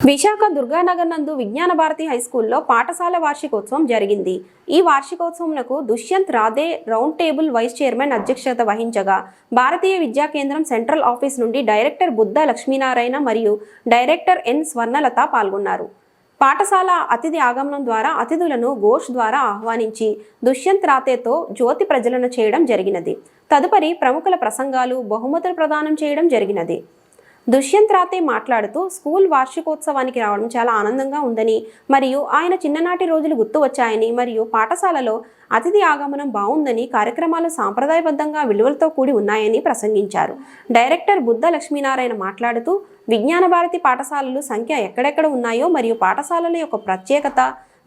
విశాఖ దుర్గానగర్ నందు విజ్ఞాన భారతి హై స్కూల్లో పాఠశాల వార్షికోత్సవం జరిగింది. ఈ వార్షికోత్సవంకు Dushyant Radhe round table vice chairman అధ్యక్షత వహించగా భారతీయ విద్యా కేంద్రం సెంట్రల్ ఆఫీస్ నుండి డైరెక్టర్ బుద్ధ లక్ష్మీనారాయణ మరియు డైరెక్టర్ ఎన్ స్వర్ణలత పాల్గొన్నారు. పాఠశాల అతిథి ఆగమనం ద్వారా అతిథులను ఘోష్ ద్వారా ఆహ్వానించి దుష్యంత్ రాతేతో జ్యోతి ప్రజలను చేయడం జరిగినది. తదుపరి ప్రముఖుల ప్రసంగాలు బహుమతులు ప్రదానం చేయడం జరిగినది. దుష్యంత్ రాతే మాట్లాడుతూ స్కూల్ వార్షికోత్సవానికి రావడం చాలా ఆనందంగా ఉందని మరియు ఆయన చిన్ననాటి రోజులు గుర్తు వచ్చాయని మరియు పాఠశాలలో అతిథి ఆగమనం బాగుందని కార్యక్రమాలు సాంప్రదాయబద్ధంగా విలువలతో కూడి ఉన్నాయని ప్రసంగించారు. డైరెక్టర్ బుద్ధ లక్ష్మీనారాయణ మాట్లాడుతూ విజ్ఞాన భారతి పాఠశాలలు సంఖ్య ఎక్కడెక్కడ ఉన్నాయో మరియు పాఠశాలల యొక్క ప్రత్యేకత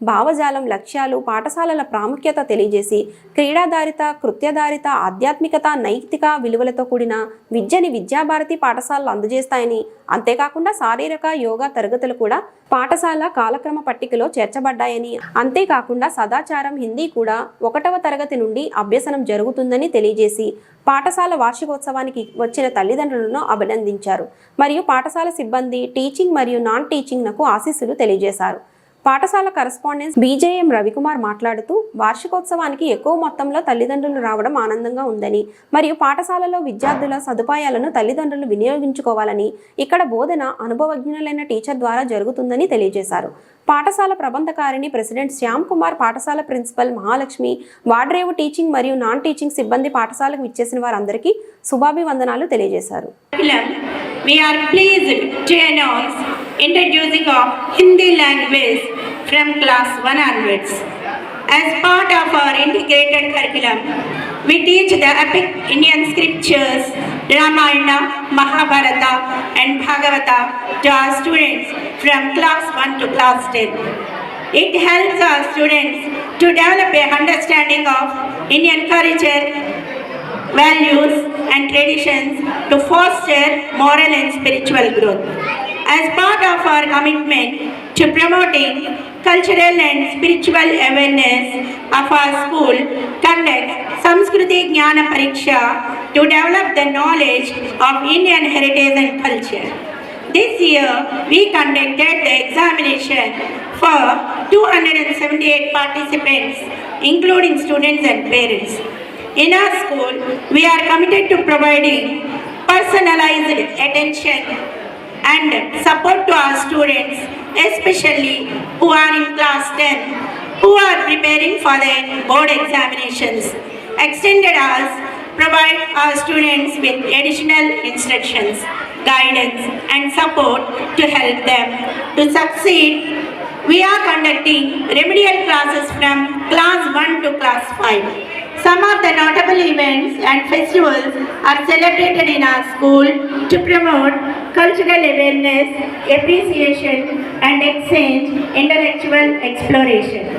భావజాలం లక్ష్యాలు పాఠశాలల ప్రాముఖ్యత తెలియజేసి క్రీడాధారిత కృత్యధారిత ఆధ్యాత్మికత నైతిక విలువలతో కూడిన విద్యని విద్యాభారతి పాఠశాలలు అందజేస్తాయని. అంతేకాకుండా శారీరక యోగా తరగతులు కూడా పాఠశాల కాలక్రమ పట్టికలో చేర్చబడ్డాయని. అంతేకాకుండా సదాచారం హిందీ కూడా ఒకటవ తరగతి నుండి అభ్యసనం జరుగుతుందని తెలియజేసి పాఠశాల వార్షికోత్సవానికి వచ్చిన తల్లిదండ్రులను అభినందించారు. మరియు పాఠశాల సిబ్బంది టీచింగ్ మరియు నాన్ టీచింగ్నకు ఆశీస్సులు తెలియజేశారు. పాఠశాల కరస్పాండెన్స్ బీజేఎం రవికుమార్ మాట్లాడుతూ వార్షికోత్సవానికి ఎక్కువ మొత్తంలో తల్లిదండ్రులు రావడం ఆనందంగా ఉందని మరియు పాఠశాలలో విద్యార్థుల సదుపాయాలను తల్లిదండ్రులు వినియోగించుకోవాలని ఇక్కడ బోధన అనుభవజ్ఞులైన టీచర్ ద్వారా జరుగుతుందని తెలియజేశారు. పాఠశాల ప్రబంధకారిణి ప్రెసిడెంట్ శ్యామ్ కుమార్ పాఠశాల ప్రిన్సిపల్ మహాలక్ష్మి వాడ్రేవు టీచింగ్ మరియు నాన్ టీచింగ్ సిబ్బంది పాఠశాలకు విచ్చేసిన వారందరికీ శుభాభివందనాలు తెలియజేశారు curriculum, we are pleased to announce introducing of Hindi language from class 1 onwards. As part of our integrated curriculum, we teach the epic Indian scriptures, Ramayana, Mahabharata and Bhagavata to our students from class 1 to class 10. It helps our students to develop a understanding of Indian culture, values and traditions to foster moral and spiritual growth. As part of our commitment to promoting cultural and spiritual awareness of our school, conduct Samskruti Jnana Pariksha to develop the knowledge of Indian heritage and culture. This year, we conducted the examination for 278 participants, including students and parents. In our school, we are committed to providing personalized attention and support to our students, especially who are in class 10, who are preparing for their board examinations. Extended hours provide our students with additional instructions, guidance, and support to help them to succeed. We are conducting remedial classes from class 1 to class 5. Some of the notable events and festivals are celebrated in our school to promote cultural awareness, appreciation, and exchange intellectual exploration.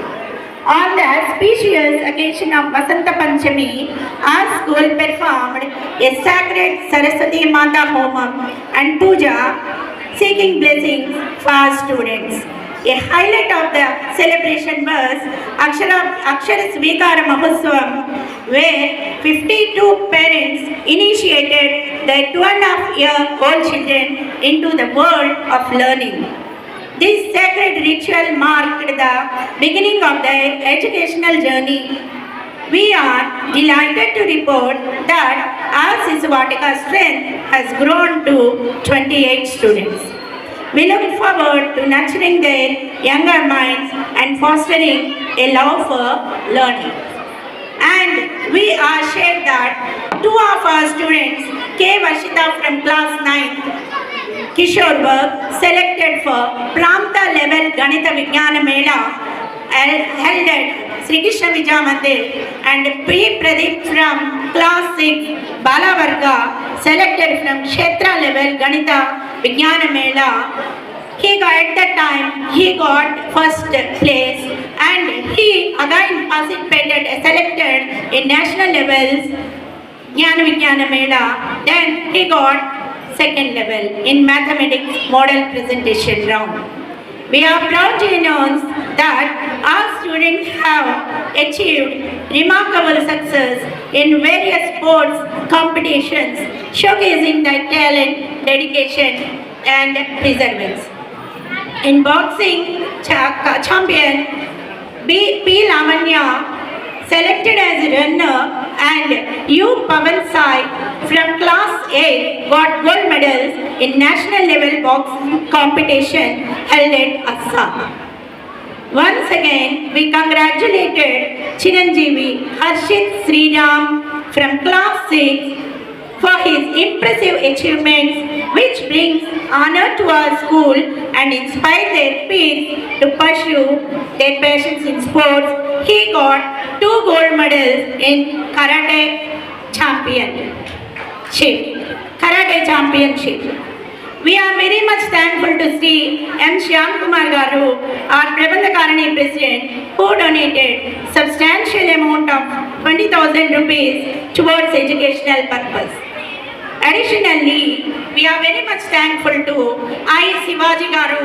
On the auspicious occasion of Vasanta Panchami, our school performed a sacred Saraswati Mata Homam and Puja seeking blessings for our students. A highlight of the celebration was Akshara, Akshara Mahotsavam, where 52 parents initiated their two and a half year old children into the world of learning. This sacred ritual marked the beginning of their educational journey. We are delighted to report that our Sisuvatika strength has grown to 28 students. We look forward to nurturing their younger minds and fostering a love for learning. And we are shared that two of our students, K. Vashita from class 9, Kishore Berg, selected for Pramta level Ganita Vijnana Mela held at Sri Krishna Vijaya Mandir and P. Pradeep from class 6, Balavarga, selected from Kshetra level Ganita Vijnana Mela. He got at that time, he got first place and he again participated, selected in national levels Jnana Vijnana Mela. Then he got second level in mathematics model presentation round. We are proud to announce that our students have achieved remarkable success in various sports competitions, showcasing their talent, dedication, and perseverance. In boxing, cha- champion B. P. Lavanya selected as runner and U. Pavan Sai from class A got gold medals in national level boxing competition held at Assam. Once again, we congratulated Chiranjeevi Harshit Sriram from class 6 for his impressive achievements which brings honor to our school and inspires their peers to pursue their passions in sports. He got two gold medals in karate championship. Karate championship. We are very much thankful to Shri M Shyam Kumar garu our ప్రబంధకారిణి president who donated substantial amount of twenty thousand rupees towards educational purpose additionally we are very much thankful to I Shivaji garu.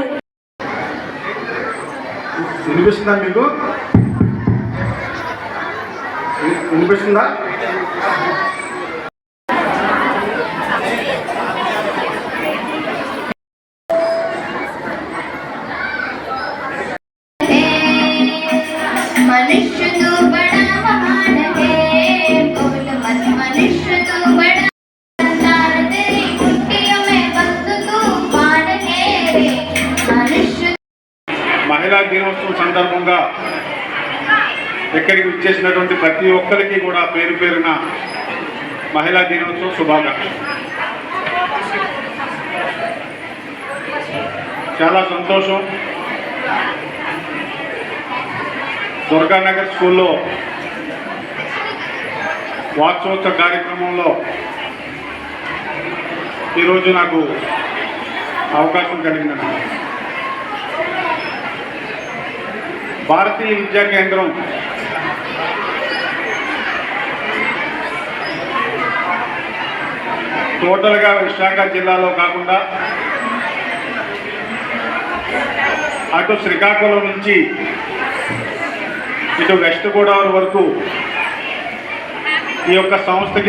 వినిపిస్తుందా మీకు? వినిపిస్తుందా? మహిళా దినోత్సవం సందర్భంగా ఇక్కడికి విచ్చేసినటువంటి ప్రతి ఒక్కరికి కూడా పేరు పేరున మహిళా దినోత్సవం శుభాకాంక్షలు. చాలా సంతోషం. దుర్గానగర్ స్కూల్లో వార్షోత్సవ కార్యక్రమంలో ఈరోజు నాకు అవకాశం కలిగిందండి భారతీయ విద్యా కేంద్రం టోటల్గా విశాఖ జిల్లాలో కాకుండా అటు శ్రీకాకుళం నుంచి ఇటు వెస్ట్ గోదావరి వరకు ఈ యొక్క సంస్థకి